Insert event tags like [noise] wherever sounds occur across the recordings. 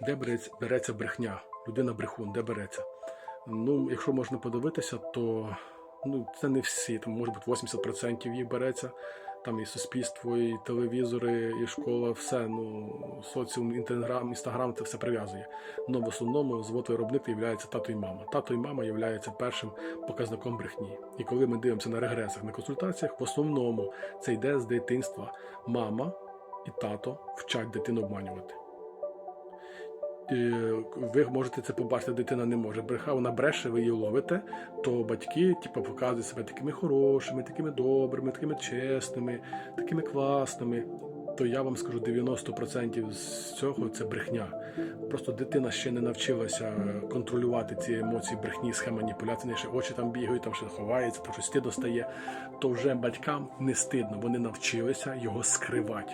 Де береться, береться брехня? Людина брехун, де береться? Ну, якщо можна подивитися, то ну, це не всі, там може бути 80% їх береться. Там і суспільство, і телевізори, і школа, все, ну, соціум, інстаграм, інстаграм це все прив'язує. Ну, в основному звод виробника є тато і мама. Тато і мама є першим показником брехні. І коли ми дивимося на регресах, на консультаціях, в основному це йде з дитинства. Мама і тато вчать дитину обманювати. Ви можете це побачити, дитина не може. Бреха, вона бреше, ви її ловите, то батьки типу, показують себе такими хорошими, такими добрими, такими чесними, такими класними. То я вам скажу, 90% з цього це брехня. Просто дитина ще не навчилася контролювати ці емоції, брехні, схем маніпуляції, ще очі там бігають, там ще ховається, то щось ти достає. То вже батькам не стидно, вони навчилися його скривати.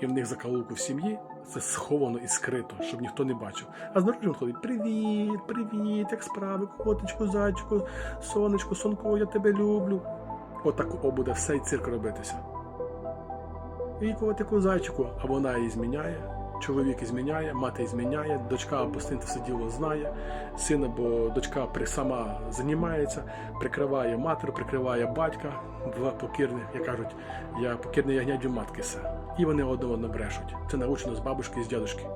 І в них закалуку в сім'ї це сховано і скрито, щоб ніхто не бачив. А знаружи він ходить: Привіт, привіт, як справи, котичку, зайчику, сонечку, сонко, я тебе люблю. Отак о, буде все і цирк робитися. І котику, зайчику, а вона її зміняє. Чоловік зміняє, мати зміняє, дочка або син все діло знає, син або дочка сама займається, прикриває матір, прикриває батька, два покірних, як кажуть, я покірний ягнядю матки се. І вони одного брешуть. Це научено з бабушки і з дядушки.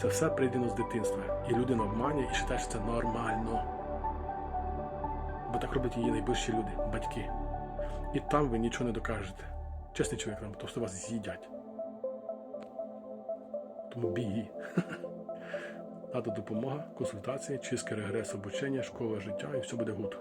Це все прийдено з дитинства. І людина обманює і вважає, що це нормально. Бо так роблять її найближчі люди, батьки. І там ви нічого не докажете. Чесний чоловік вам, то вас з'їдять. Тому бій. [laughs] Надо допомога, консультації, чистки, регрес, обучення, школа життя і все буде гуд.